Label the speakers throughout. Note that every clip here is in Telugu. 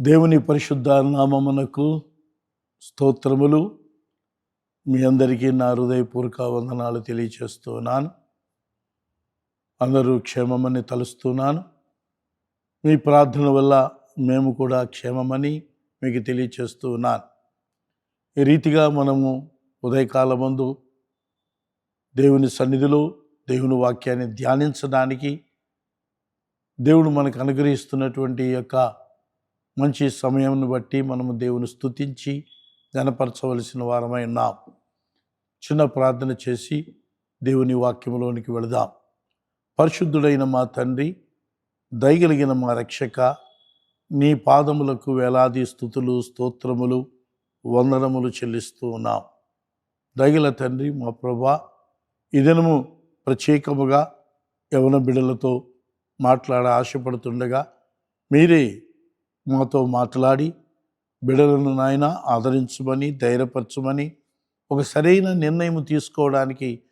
Speaker 1: దేవుని పరిశుద్ధ నామమునకు స్తోత్రములు. మీ అందరికీ నా హృదయపూర్వక వందనాలు తెలియచేస్తున్నాను అందరూ క్షేమమని తలుస్తున్నాను మీ ప్రార్థన వల్ల మేము కూడా క్షేమమని మీకు తెలియచేస్తున్నాను ఈ రీతిగా మనము ఉదయకాలమందు దేవుని సన్నిధిలో దేవుని వాక్యాన్ని ధ్యానించడానికి దేవుడు మనకు అనుగ్రహిస్తున్నటువంటి యొక్క మంచి సమయంను బట్టి మనము దేవుని స్థుతించి గనపరచవలసిన వారమై ఉన్నాం. చిన్న ప్రార్థన చేసి దేవుని వాక్యంలోనికి వెళదాం. పరిశుద్ధుడైన మా తండ్రి దయగలిగిన మా రక్షక నీ పాదములకు వేలాది స్థుతులు స్తోత్రములు వందనములు చెల్లిస్తూ ఉన్నాం. దయగల తండ్రి మా ప్రభా ఇదనము ప్రత్యేకముగా యవన బిడ్డలతో మాట్లాడ ఆశపడుతుండగా మీరే మాతో మాట్లాడి బిడలను నాయన ఆదరించమని ధైర్యపరచమని ఒక సరైన నిర్ణయం తీసుకోవడానికి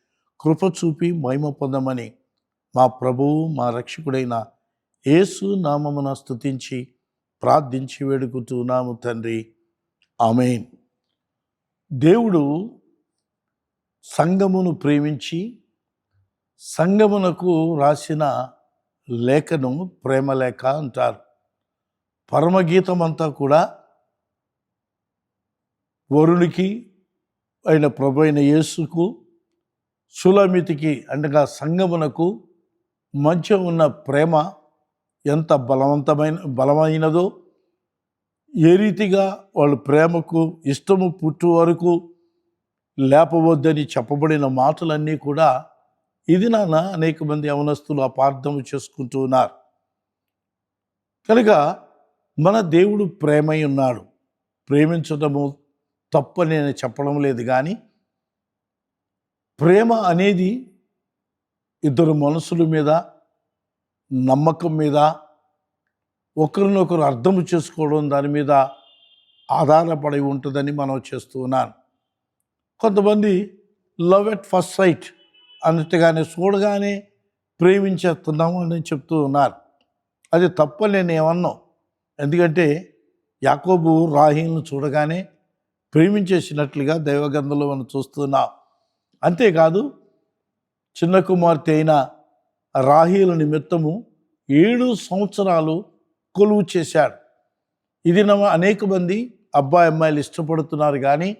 Speaker 1: కృప చూపి మహిమ పొందమని మా ప్రభువు మా రక్షకుడైన యేసు నామమున స్థుతించి ప్రార్థించి వేడుకుతున్నాము తండ్రి. ఆమెన్. దేవుడు సంగమును ప్రేమించి సంగమునకు రాసిన లేఖను ప్రేమలేఖ అంటారు. పరమగీతం అంతా కూడా వరునికి అయిన ప్రభు అయిన యేసుకు సులమితికి అనగా సంగమునకు మధ్య ఉన్న ప్రేమ ఎంత బలవంతమైన బలమైనదో ఏ రీతిగా వాళ్ళ ప్రేమకు ఇష్టము పుట్టు వరకు లేపవద్దని చెప్పబడిన మాటలన్నీ కూడా ఇది నాన్న అనేక మంది యవనస్తులు అపార్థం చేసుకుంటూ ఉన్నారు. కనుక మన దేవుడు ప్రేమై ఉన్నాడు. ప్రేమించడము తప్పు నేను చెప్పడం లేదు కానీ ప్రేమ అనేది ఇద్దరు మనుషుల మీద నమ్మకం మీద ఒకరినొకరు అర్థం చేసుకోవడం దాని మీద ఆధారపడి ఉంటుందని మనం చేస్తూ ఉన్నాను. కొంతమంది లవ్ ఎట్ ఫస్ట్ సైట్ అన్నట్టుగానే చూడగానే ప్రేమించేస్తున్నాము అని చెప్తూ ఉన్నారు. అది తప్ప నేను ఏమన్నా ఎందుకంటే యాకోబు రాహీలను చూడగానే ప్రేమించేసినట్లుగా దైవగంధంలో మనం చూస్తున్నాం. అంతేకాదు చిన్న కుమార్తె అయిన రాహీల నిమిత్తము ఏడు సంవత్సరాలు కొలువు చేశాడు. ఇది నమ్మ అనేక మంది అబ్బాయి అమ్మాయిలు ఇష్టపడుతున్నారు కానీ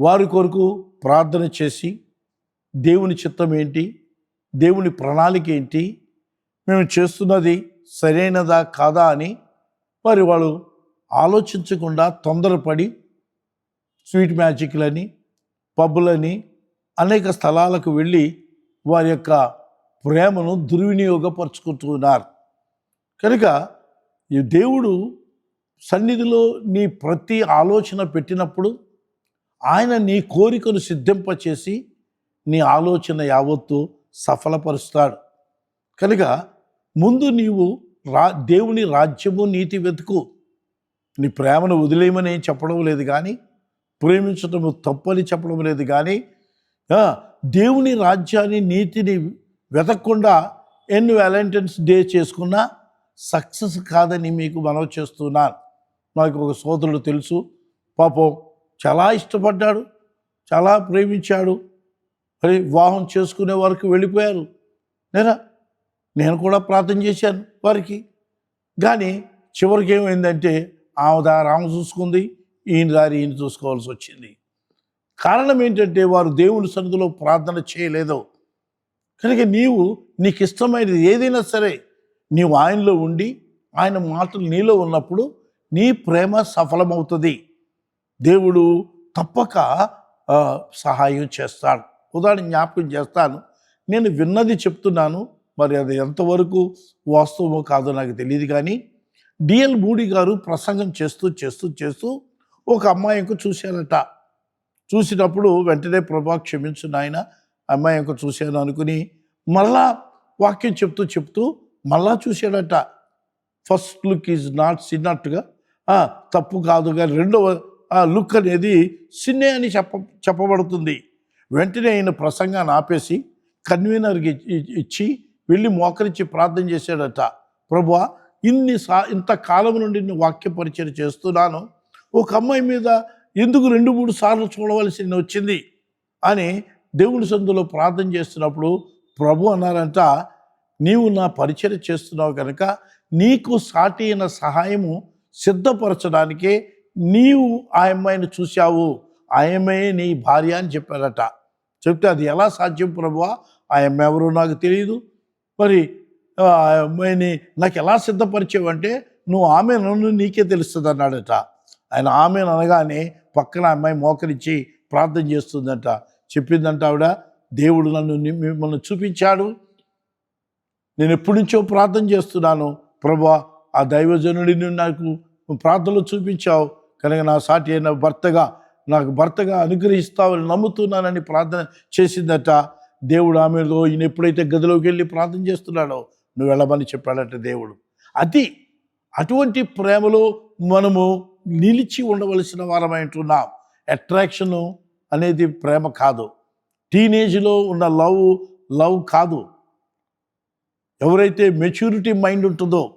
Speaker 1: వారి కొరకు ప్రార్థన చేసి దేవుని చిత్తం ఏంటి దేవుని ప్రణాళిక ఏంటి? మేము చేస్తున్నది సరైనదా కాదా అని మరి వాళ్ళు ఆలోచించకుండా తొందరపడి స్వీట్ మ్యాజిక్లని పబ్బులని అనేక స్థలాలకు వెళ్ళి వారి యొక్క ప్రేమను దుర్వినియోగపరుచుకుంటున్నారు. కనుక ఈ దేవుడు సన్నిధిలో నీ ప్రతి ఆలోచన పెట్టినప్పుడు ఆయన నీ కోరికను సిద్ధింపచేసి నీ ఆలోచన యావత్తు సఫలపరుస్తాడు. కనుక ముందు నీవు రా దేవుని రాజ్యము నీతి వెతుకు. నీ ప్రేమను వదిలేయమని చెప్పడం లేదు కానీ ప్రేమించడం తప్పని చెప్పడం లేదు కానీ దేవుని రాజ్యాన్ని నీతిని వెతకకుండా ఎన్ని వ్యాలంటైన్స్ డే చేసుకున్నా సక్సెస్ కాదని మీకు మనవి చేస్తున్నాను. నాకు ఒక సోదరుడు తెలుసు. పాపం చాలా ఇష్టపడ్డాడు. చాలా ప్రేమించాడు. మరి వివాహం చేసుకునే వరకు వెళ్ళిపోయారు. నేనా? నేను కూడా ప్రార్థన చేశాను వారికి. కానీ చివరికి ఏమైందంటే ఆమె దారి ఆమె చూసుకుంది ఈయన దారి ఈయన చూసుకోవాల్సి వచ్చింది. కారణం ఏంటంటే వారు దేవుని సన్నిధిలో ప్రార్థన చేయలేదు. కనుక నీవు నీకు ఇష్టమైనది ఏదైనా సరే నీవు ఆయనలో ఉండి ఆయన మాటలు నీలో ఉన్నప్పుడు నీ ప్రేమ సఫలమవుతుంది. దేవుడు తప్పక సహాయం చేస్తాడు. ఉదాహరణ జ్ఞాపకం చేస్తాను. నేను విన్నది చెప్తున్నాను. మరి అది ఎంతవరకు వాస్తవమో కాదో నాకు తెలియదు కానీ డిఎల్ మూడి గారు ప్రసంగం చేస్తూ చేస్తూ చేస్తూ ఒక అమ్మాయికి చూశారట. చూసినప్పుడు వెంటనే ప్రభా క్షమించు నాయన అమ్మాయి ఒక చూశాను అనుకుని మళ్ళా వాక్యం చెప్తూ చెప్తూ మళ్ళా చూశాడట. ఫస్ట్ లుక్ ఈజ్ నాట్ సిన్నట్టుగా తప్పు కాదు కానీ రెండవ లుక్ అనేది సిన్నే అని చెప్ప చెప్పబడుతుంది. వెంటనే ఆయన ప్రసంగాన్ని ఆపేసి కన్వీనర్కి ఇచ్చి వెళ్ళి మోకరించి ప్రార్థన చేశాడట. ప్రభువా ఇన్ని సా ఇంత కాలం నుండి నేను వాక్య పరిచయం చేస్తున్నాను. ఒక అమ్మాయి మీద ఎందుకు రెండు మూడు సార్లు చూడవలసి వచ్చింది? అని దేవుని సందులో ప్రార్థన చేస్తున్నప్పుడు ప్రభు అన్నారంట నీవు నా పరిచయం చేస్తున్నావు కనుక నీకు సాటి అయిన సహాయము సిద్ధపరచడానికే నీవు ఆ అమ్మాయిని చూశావు. ఆ అమ్మాయి నీ భార్య అని చెప్పారట చెప్తే అది ఎలా సాధ్యం ప్రభువా? ఆ అమ్మాయి ఎవరో నాకు తెలియదు మరి నాకు ఎలా సిద్ధపరిచావంటే నువ్వు ఆమె నన్ను నీకే తెలుస్తుంది అన్నాడట ఆయన ఆమె అనగానే పక్కన అమ్మాయి మోకరించి ప్రార్థన చేస్తుందంట. చెప్పిందంట ఆవిడ దేవుడు నన్ను మిమ్మల్ని చూపించాడు. నేను ఎప్పటి నుంచో ప్రార్థన చేస్తున్నాను. ప్రభా ఆ దైవజనుడిని నాకు ప్రార్థనలు చూపించావు. కనుక నా సాటి అయిన భర్తగా నాకు భర్తగా అనుగ్రహిస్తావని నమ్ముతున్నానని ప్రార్థన చేసిందట. దేవుడు ఆమెతో ఈయన ఎప్పుడైతే గదిలోకి వెళ్ళి ప్రార్థన చేస్తున్నాడో నువ్వు వెళ్ళమని చెప్పాడట దేవుడు. అది అటువంటి ప్రేమలో మనము నిలిచి ఉండవలసిన వారమై ఉంటున్నాం. అట్రాక్షను అనేది ప్రేమ కాదు. టీనేజ్లో ఉన్న లవ్ లవ్ కాదు. ఎవరైతే మెచ్యూరిటీ మైండ్ ఉంటుందో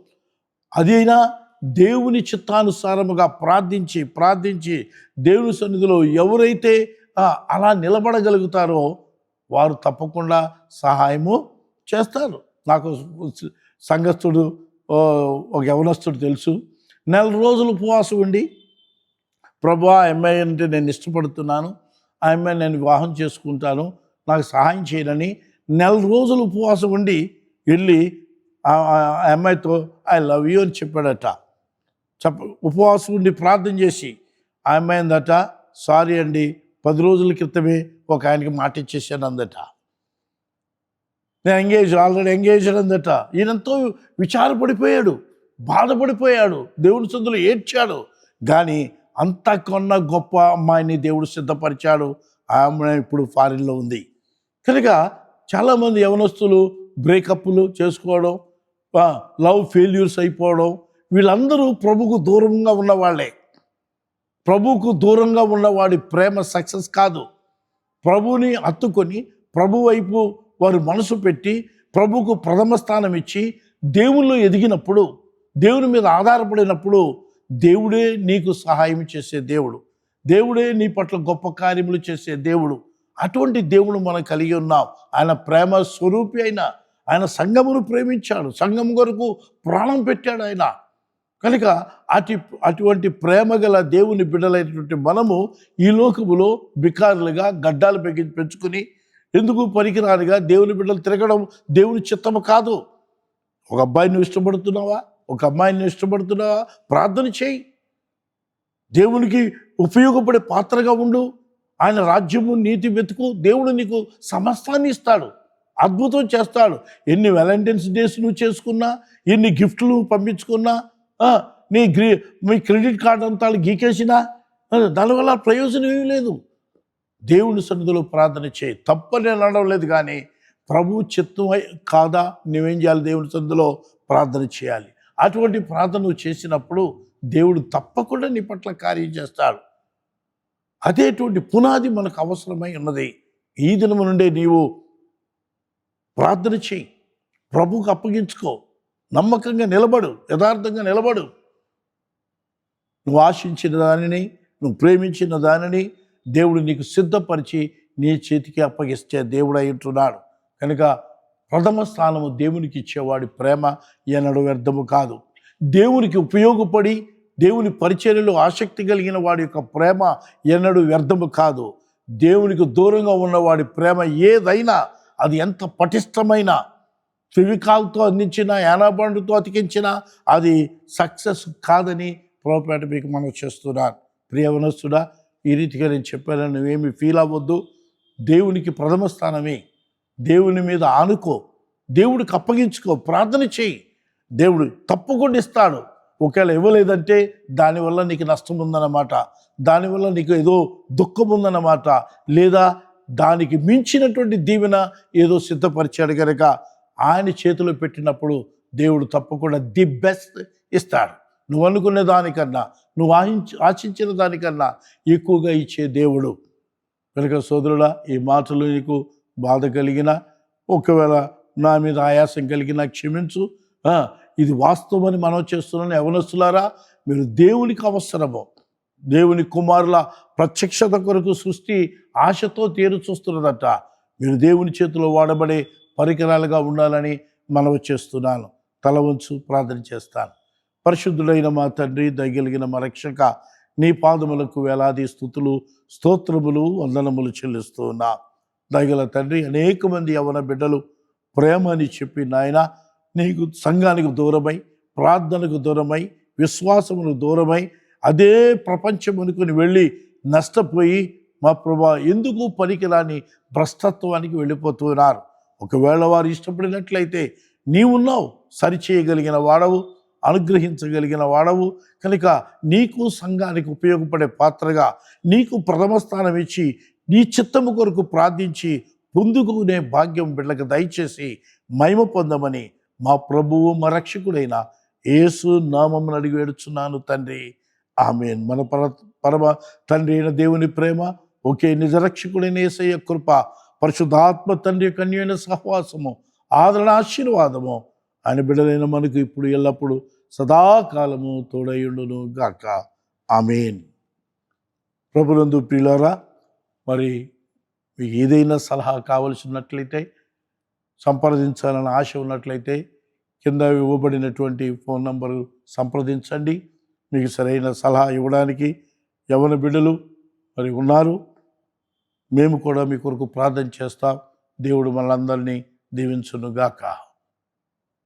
Speaker 1: అదైనా దేవుని చిత్తానుసారముగా ప్రార్థించి ప్రార్థించి దేవుని సన్నిధిలో ఎవరైతే అలా నిలబడగలుగుతారో వారు తప్పకుండా సహాయము చేస్తారు. నాకు సంఘస్థుడు ఓ, ఒక యవనస్తుడు తెలుసు. నెల రోజులు ఉపవాసం ఉండి ప్రభు ఆ అమ్మాయి అంటే నేను ఇష్టపడుతున్నాను ఆ అమ్మాయి నేను వివాహం చేసుకుంటాను నాకు సహాయం చేయనని నెల రోజులు ఉపవాసం ఉండి వెళ్ళి ఆ అమ్మాయితో ఐ లవ్ యూ అని చెప్పాడట. చెప్ప ఉపవాసం ఉండి ప్రార్థన చేసి ఆ అమ్మాయి అందట సారీ అండి పది రోజుల క్రితమే ఒక ఆయనకి మాట ఇచ్చేసాను అందట. నేను ఎంగేజ్ ఆల్రెడీ ఎంగేజ్ అందట. ఈయనంతో విచారపడిపోయాడు బాధపడిపోయాడు దేవుని సందులో ఏడ్చాడు. కానీ అంతకన్నా గొప్ప అమ్మాయిని దేవుడు సిద్ధపరిచాడు. ఆ అమ్మాయి ఇప్పుడు ఫారిన్లో ఉంది. కనుక చాలామంది యవనస్తులు బ్రేకప్లు చేసుకోవడం లవ్ ఫెయిల్యూర్స్ అయిపోవడం వీళ్ళందరూ ప్రభుకు దూరంగా ఉన్నవాళ్ళే ప్రభువుకు దూరంగా ఉన్నవాడి ప్రేమ సక్సెస్ కాదు. ప్రభువుని హత్తుకొని ప్రభు వైపు వారు మనసు పెట్టి ప్రభుకు ప్రథమ స్థానం ఇచ్చి దేవుళ్ళు ఎదిగినప్పుడు దేవుని మీద ఆధారపడినప్పుడు దేవుడే నీకు సహాయం చేసే దేవుడు. దేవుడే నీ పట్ల గొప్ప కార్యములు చేసే దేవుడు. అటువంటి దేవుడు మనం కలిగి ఉన్నాం. ఆయన ప్రేమ స్వరూపి అయిన ఆయన సంఘమును ప్రేమించాడు. సంఘం కొరకు ప్రాణం పెట్టాడు ఆయన. కనుక అటు అటువంటి ప్రేమ గల దేవుని బిడ్డలైనటువంటి మనము ఈ లోకములో బికారులుగా గడ్డాలు పెంచి పెంచుకుని ఎందుకు పనికిరానిగా దేవుని బిడ్డలు తిరగడం దేవుని చిత్తము కాదు. ఒక అబ్బాయిని ఇష్టపడుతున్నావా? ఒక అమ్మాయిని ఇష్టపడుతున్నావా? ప్రార్థన చేయి. దేవునికి ఉపయోగపడే పాత్రగా ఉండు. ఆయన రాజ్యము నీతి వెతుకు దేవుడు నీకు సమస్తాన్ని ఇస్తాడు. అద్భుతం చేస్తాడు. ఎన్ని వ్యాలంటైన్స్ డేస్ నువ్వు చేసుకున్నా ఎన్ని గిఫ్ట్లు పంపించుకున్నా నీ గ్రీ మీ క్రెడిట్ కార్డు అంతా గీకేసినా దానివల్ల ప్రయోజనం ఏమీ లేదు. దేవుని సన్నిధిలో ప్రార్థన చేయి. తప్పని అనడం లేదు కానీ ప్రభు చిత్తం అయి- కాదా? నువ్వేం చేయాలి? దేవుని సన్నిధిలో ప్రార్థన చేయాలి. అటువంటి ప్రార్థన చేసినప్పుడు దేవుడు తప్పకుండా నీ పట్ల కార్యం చేస్తాడు. అదేటువంటి పునాది మనకు అవసరమై ఉన్నది. ఈ దినము నుండే నీవు ప్రార్థన చేయి. ప్రభువుకు అప్పగించుకో. నమ్మకంగా నిలబడు యథార్థంగా నిలబడు. నువ్వు ఆశించిన దానిని నువ్వు ప్రేమించిన దానిని దేవుడు నీకు సిద్ధపరిచి నీ చేతికి అప్పగిస్తే దేవుడు అయి ఉంటున్నాడు. కనుక ప్రథమ స్థానము దేవునికి ఇచ్చేవాడి ప్రేమ ఎన్నడు వ్యర్థము కాదు. దేవునికి ఉపయోగపడి దేవుని పరిచర్యలో ఆసక్తి కలిగిన వాడి యొక్క ప్రేమ ఎన్నడూ వ్యర్థము కాదు. దేవునికి దూరంగా ఉన్నవాడి ప్రేమ ఏదైనా అది ఎంత పటిష్టమైన ఫివికాల్తో అందించిన యానాబాండ్తో అతికించిన అది సక్సెస్ కాదని ప్రోపేట మీకు మనం చేస్తున్నాను. ప్రియవనస్తుడా ఈ రీతిగా నేను చెప్పాను నువ్వేమి ఫీల్ అవ్వద్దు. దేవునికి ప్రథమ స్థానమే. దేవుని మీద ఆనుకో. దేవుడికి అప్పగించుకో. ప్రార్థన చేయి. దేవుడు తప్పకుండా ఇస్తాడు. ఒకవేళ ఇవ్వలేదంటే దానివల్ల నీకు నష్టం ఉందన్నమాట. దానివల్ల నీకు ఏదో దుఃఖం ఉందన్నమాట. లేదా దానికి మించినటువంటి దీవెన ఏదో సిద్ధపరిచాడు కనుక ఆయన చేతిలో పెట్టినప్పుడు దేవుడు తప్పకుండా ది బెస్ట్ ఇస్తాడు. నువ్వు అనుకునే దానికన్నా నువ్వు ఆశించి ఆశించిన దానికన్నా ఎక్కువగా ఇచ్చే దేవుడు. కనుక సోదరుడా ఈ మాటలు నీకు బాధ కలిగిన ఒకవేళ నా మీద ఆయాసం కలిగినా క్షమించు. ఇది వాస్తవమని మనం చేస్తున్నాను యవనస్తులారా మీరు దేవునికి అవసరము. దేవుని కుమారుల ప్రత్యక్షత కొరకు సృష్టి ఆశతో తీరు చూస్తున్నదట. మీరు దేవుని చేతిలో వాడబడే పరికరాలుగా ఉండాలని మనవి చేస్తున్నాను. తల వంచు ప్రార్థన చేస్తాను. పరిశుద్ధుడైన మా తండ్రి దయగలిగిన మా రక్షక నీ పాదములకు వేలాది స్థుతులు స్తోత్రములు వందనములు చెల్లిస్తూ ఉన్నా. దయగల తండ్రి అనేక మంది యవన బిడ్డలు ప్రేమ అని చెప్పి నాయన నీకు సంఘానికి దూరమై ప్రార్థనకు దూరమై విశ్వాసములకు దూరమై అదే ప్రపంచం అనుకుని వెళ్ళి నష్టపోయి మా ప్రభా ఎందుకు పనికిరాని భ్రష్టత్వానికి వెళ్ళిపోతున్నారు? ఒకవేళ వారు ఇష్టపడినట్లయితే నీవున్నావు సరిచేయగలిగిన వాడవు అనుగ్రహించగలిగిన వాడవు కనుక నీకు సంఘానికి ఉపయోగపడే పాత్రగా నీకు ప్రథమ స్థానం ఇచ్చి నీ చిత్తము కొరకు ప్రార్థించి పొందుకునే భాగ్యం బిడ్డలకు దయచేసి మహిమ పొందమని మా ప్రభువు మా రక్షకుడైన యేసు నామమును అడిగి వేడుచున్నాను తండ్రి. ఆమె మన పర పరమ తండ్రి అయిన దేవుని ప్రేమ ఒకే నిజరక్షకుడైన యేసయ్య కృప పరిశుద్ధాత్మ తండ్రి యొక్క అన్యోన్య సహవాసము ఆదరణ ఆశీర్వాదము. ఆయన బిడ్డలైన మనకు ఇప్పుడు ఎల్లప్పుడూ సదాకాలము తోడయుండును గాక. ఆమెన్. ప్రభునందు ప్రియులారా మరి మీకు ఏదైనా సలహా కావలసి ఉన్నట్లయితే సంప్రదించాలని ఆశ ఉన్నట్లయితే కింద ఇవ్వబడినటువంటి ఫోన్ నంబరు సంప్రదించండి. మీకు సరైన సలహా ఇవ్వడానికి యవన బిడ్డలు మరి ఉన్నారు. మేము కూడా మీ కొరకు ప్రార్థన చేస్తాం. దేవుడు మనందరినీ దీవించునుగాక.